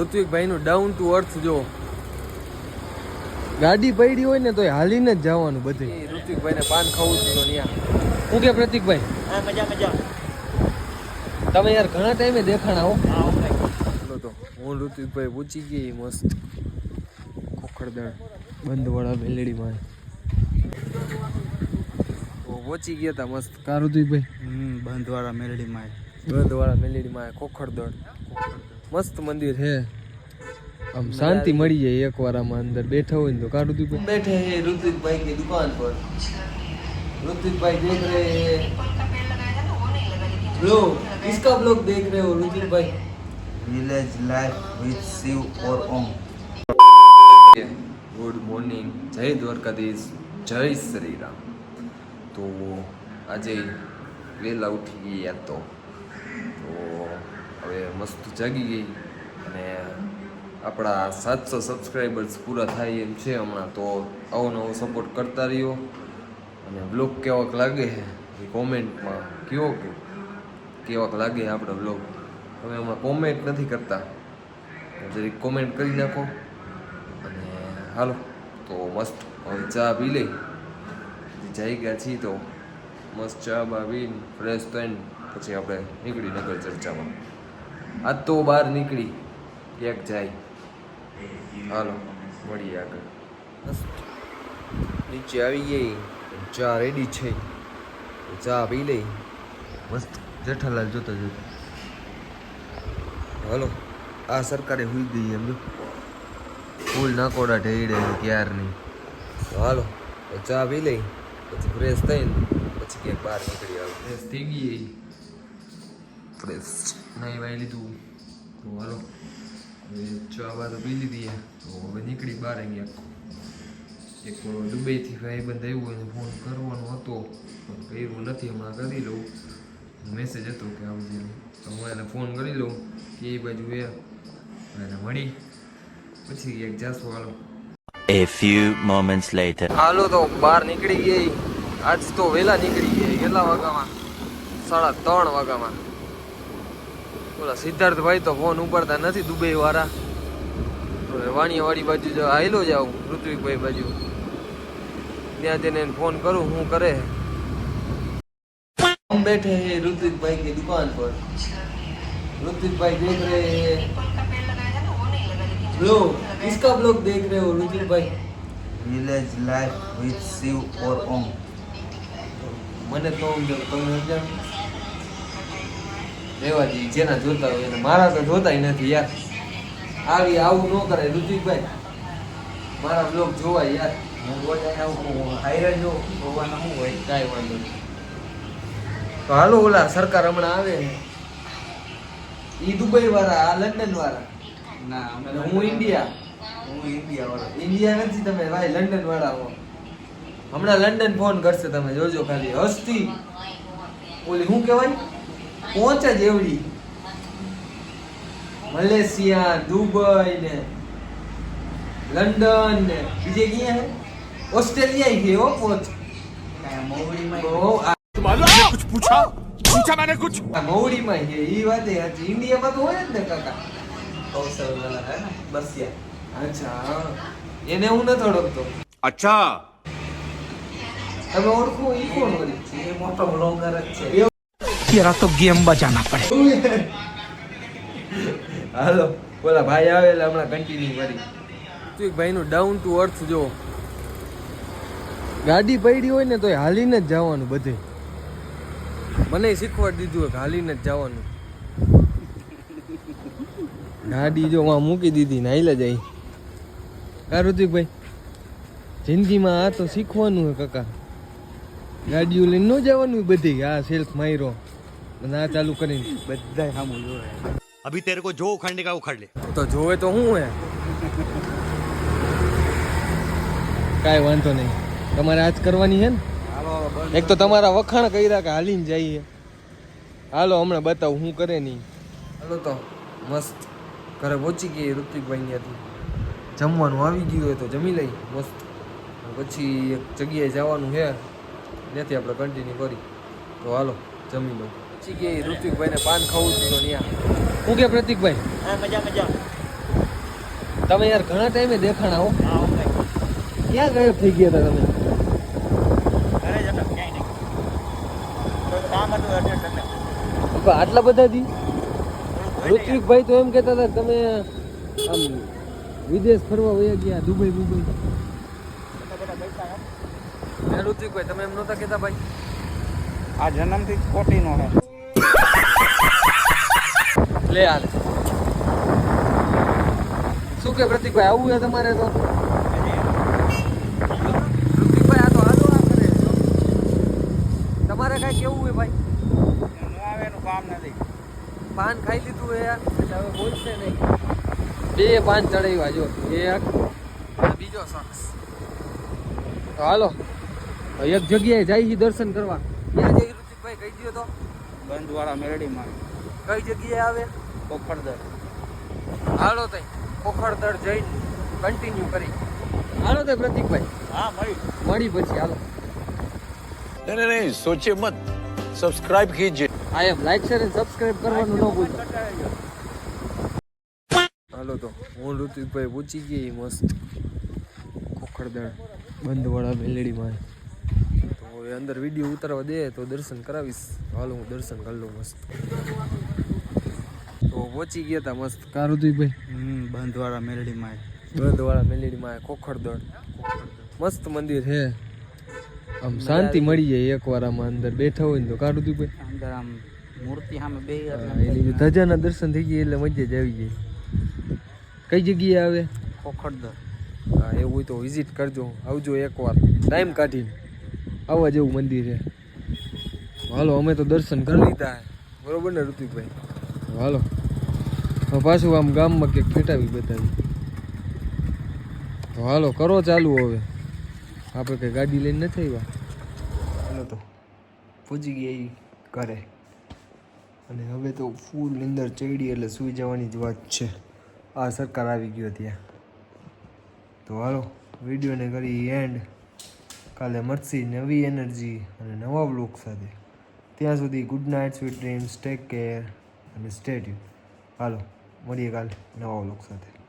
ઋત્વિકભાઈ નું down to earth જો. ગાડી પડી હોય ને તો હાલીને જ જવાનું બધે. ઋત્વિકભાઈ ને પાન ખાવું તો ત્યાં. શું કે પ્રતિકભાઈ? હા મજા મજા તમે યાર ઘણા ટાઈમે દેખાણા હો. હા ચાલો તો હું ઋત્વિકભાઈ પૂછી ગઈ મસ્ત. ખોખડદળ બંધવાળા મેલેડીમાં તો પહોંચી ગયા હતા મસ્ત. કા ઋત્વિકભાઈ? હમ બંધવાળા મેલડીમાં બંધવાળા ખોખડદળ ખોખરદળ મસ્ત મંદિર છે આમ શાંતિ મળી જાય એક વાર આમાં અંદર બેઠા હોય ને તો કા ઋત્વિકભાઈ બેઠે હે ઋત્વિકભાઈ की दुकान पर ऋत्विकभाई देख रहे हैं ब्लो किसका ब्लॉग देख रहे हो ऋत्विक भाई village life with Shiv or Om good morning જય દ્વારકાધીશ જય શ્રી રામ તો આજે વહેલા ઉઠી ગયા તો તો હવે મસ્ત જાગી ગઈ. અને આપણા સાતસો સબસ્ક્રાઈબર્સ પૂરા થાય એમ છે હમણાં તો આવો નવો સપોર્ટ કરતા રહ્યો. અને બ્લોગ કેવાક લાગે એ કોમેન્ટમાં કયો કે કેવાક લાગે આપણો બ્લોગ તમે હમણાં કોમેન્ટ નથી કરતા. જરીક કોમેન્ટ કરી નાખો. અને હાલો, તો મસ્ત હવે ચા પી લઈ. જઈ ગયા છીએ તો મસ્ત ચા બા પીને ફ્રેશ થઈને પછી આપણે નીકળી નગર ચર્ચામાં. આજ તો બહાર નીકળી. એક જાય. હાલો મળીએ આગળ. નીચે આવી ગઈ. ચા રેડી છે. ચા પી લઈ. મસ્ત જેઠાલાલ જોતા જોતા. હાલો, આ સરકારે હુઈ ગઈ એમ ફૂલ નાકોડા ઢેડે ક્યારની હાલો ચા પી લઈ. પછી ફ્રેશ થઈને પછી ક્યાંક બહાર નીકળી આવે. ફ્રેશ થઈ ગઈ ફ્રેશ નાઈ વાઈ લીધું. તો હાલો. હવે ચા બા તો પી લીધી. તો હવે નીકળી બહાર ગયા એક દુબઈથી ભાઈ બંધ આવ્યો એને ફોન કરવાનો હતો. પણ કર્યું નથી હમણાં કરી લઉં. મેસેજ હતો કે આવજે તો હું એને ફોન કરી લઉં કે એ બાજુ એ. એને મળી. પછી એક જાસુ હાલો. A few moments later. હાલો તો બહાર નીકળી ગઈ. આજ તો વહેલા નીકળી ગઈ. કેટલા વાગામાં સાડા ત્રણ વાગામાં ઓલા સિદ્ધાર્થભાઈ તો ફોન ઉપાડતા નથી દુબઈ વાળા વાણિયાવાડી બાજુ જો આયલો જાઉં ઋત્વિકભાઈ બાજુ ત્યાં જઈને એને ફોન કરું હું કરે हम बैठे हैं ऋत्विक भाई की दुकान पर ऋत्विक भाई देख रहे हैं ब्लो किसका ब्लॉग देख रहे हो ऋत्विक भाई village life with Shiv or Om મને તો રેવાજી જેના જોતા હોય એને મારા તો જોતાય નથી યાર. આવી આવું ન કરે ઋતિકભાઈ મારા બ્લોગ જોવાય યાર. તો હાલો ઓલા સરકાર હમણાં આવે ઈ દુબઈ વાળા લંડન વાળા ના હું ઇન્ડિયા. હું ઇન્ડિયા વાળા ઇન્ડિયા નથી તમે ભાઈ લંડન વાળા હો. હમણાં લંડન ફોન કરશે તમે જોજો ખાલી. હસ્તી. ઓલી શું કહેવાય? પહોંચ જ એવડી મલેશિયા દુબઈ ને લંડન ને બીજે ક્યાં હે ઓસ્ટ્રેલિયા છે હો પહોંચ કાંઈ મોવડીમાં ઓ આ मालूम है कुछ पूछा पूछा मैंने कुछ આ મહુડીમાં છે ઈ વાત એ સાચી ઇન્ડિયામાં તો હોય જ ને કાકા કૌશલ વાળા હે ને બસિયા અચ્છા હા. એને હું નથી ઓળખતો अच्छा તમે ઓળખો ઈ કોણ વળી એ મોટો બ્લોગર જ છે तेरा तो गेम बजाना पड़े હાલો બોલા ભાઈ આવે એટલે હમણાં કન્ટિન્યુ કરી તું ભાઈ નું ડાઉન ટુ અર્થ જો ગાડી પડી હોય ને તો હાલીને જ જવાનું બધે મને શીખવાડી દીધું હોય કે હાલીને જ જવાનું ગાડી જો માં મૂકી દીધી ને હાઈલા જાય કા ઋતિકભાઈ જિંદગીમાં આ તો શીખવાનું હે કાકા ગાડીઓ લઈને ન જવાનું બધી આ સેલ્ફ માર્યો ના ચાલુ કરીને. બધા સામુ જોવે. અભી તેરે કો જો ઉખાડને કા ઉખાડ લે. તો જોવે તો હું હે? કાઈ વાંધો નહીં. તમારે આજ કરવાની છે ને? એક તો તમારા વખાણ કર્યા કે હાલીને જઈએ. હાલો હમણાં બતાવ હું કરે નહીં. હાલો તો મસ્ત. ઘરે પહોંચી ગઈ ઋત્વિકભાઈ ત્યાંથી. જમવાનું આવી ગયું હોય તો જમી લઈ મસ્ત. પછી એક જગ્યાએ જવાનું છે ત્યાંથી આપણે કન્ટિન્યુ કરી. તો હાલો જમી લઉં. પછી ગઈ ઋતિકભાઈને પાન ખાવું હતું તો ત્યાં. શું કે પ્રતિકભાઈ? હા મજા મજા. તમે યાર ઘણા ટાઈમે દેખાણ આવો ક્યાં ગાયબ થઈ ગયા હતા તમે? આટલા બધા દી? ઋત્વિકભાઈ તો એમ કહેતા હતા તમે આમ વિદેશ ફરવા વયા ગયા દુબઈ મુંબઈ. હે ઋત્વિકભાઈ તમે એમ નહોતા કહેતા ભાઈ? આ જન્મથી જ ખોટીનો હે. લે હાલ. શું કે પ્રતિકભાઈ આવું છે તમારે તો? ઋતિકભાઈ આ તો હાલો આ કરે તમારે કાંઈ કેવું છે ભાઈ? આવે એનું કામ નથી પાન ખાઈ લીધું હે યાર. એટલે હવે બોલશે નહીં. બે પાન ચડાવ્યા જો. એક. અને બીજો શખ્સ. તો હાલો. એક જગ્યાએ જાય દર્શન કરવા. ત્યાં જઈ ઋતિકભાઈ કહી દો તો. બંધવાળા મેરડીમાં. કઈ જગ્યાએ આવે? કોખણદર હાલો તઈ કોખણદર જઈ કન્ટિન્યુ કરી. હાલો તો પ્રતિકભાઈ. હા મળી. મળી પછી હાલો. નહીં નહીં સોચે મત. સબસ્ક્રાઇબ કીજે. આઈ એમ. લાઈક શેર અને સબસ્ક્રાઇબ કરવાનું ન ભૂલતા હાલો તો હું ઋતિકભાઈ પૂછી ગઈ મસ્ત ખડદળ બંધવાળા મેલેડીમાં. તો હવે અંદર વીડિયો ઉતારવા દે તો દર્શન કરાવીશ. હાલો હું દર્શન કરી લઉં મસ્ત. તો પહોંચી ગયા હતા મસ્ત. કા ઋતિકભાઈ હમ બંધવાળા મેરડીમાં બંધવાળા મેલડી માં કોખરદળ મસ્ત મંદિર. છે આમ શાંતિ મળી જાય એકવાર આમાં અંદર બેઠા હોય ને તો. કા ઋતિકભાઈ અંદર આમ મૂર્તિ સામે બે એની ધજાના દર્શન થઈ ગયા એટલે મજા જ આવી જાય કઈ જગ્યાએ આવે? પોખરદર હા એવું હોય તો વિઝિટ કરજો. આવજો એકવાર ટાઈમ કાઢીને. આવવા જેવું મંદિર છે. હાલો અમે તો દર્શન કરી લીધા. બરોબર ને ઋતિકભાઈ હાલો. હવે પાછું આમ ગામમાં કંઈક ફેટાવી બતાવી તો હાલો, કરો ચાલુ હવે. આપણે કંઈ ગાડી લઈને નથી આવ્યા? હાલો તો. પૂજી ગઈ ઘરે. અને હવે તો ફૂલ અંદર ચડી એટલે સૂઈ જવાની જ વાત છે. આ સરકાર આવી ગયો ત્યાં. તો હાલો, વિડીયોને કરી એન્ડ કાલે મળશે નવી એનર્જી અને નવા બ્લોગ સાથે. ત્યાં સુધી good night sweet dreams take care અને સ્ટેટ્યુ હાલો. મળીએ કાલે નવા બ્લોગ સાથે.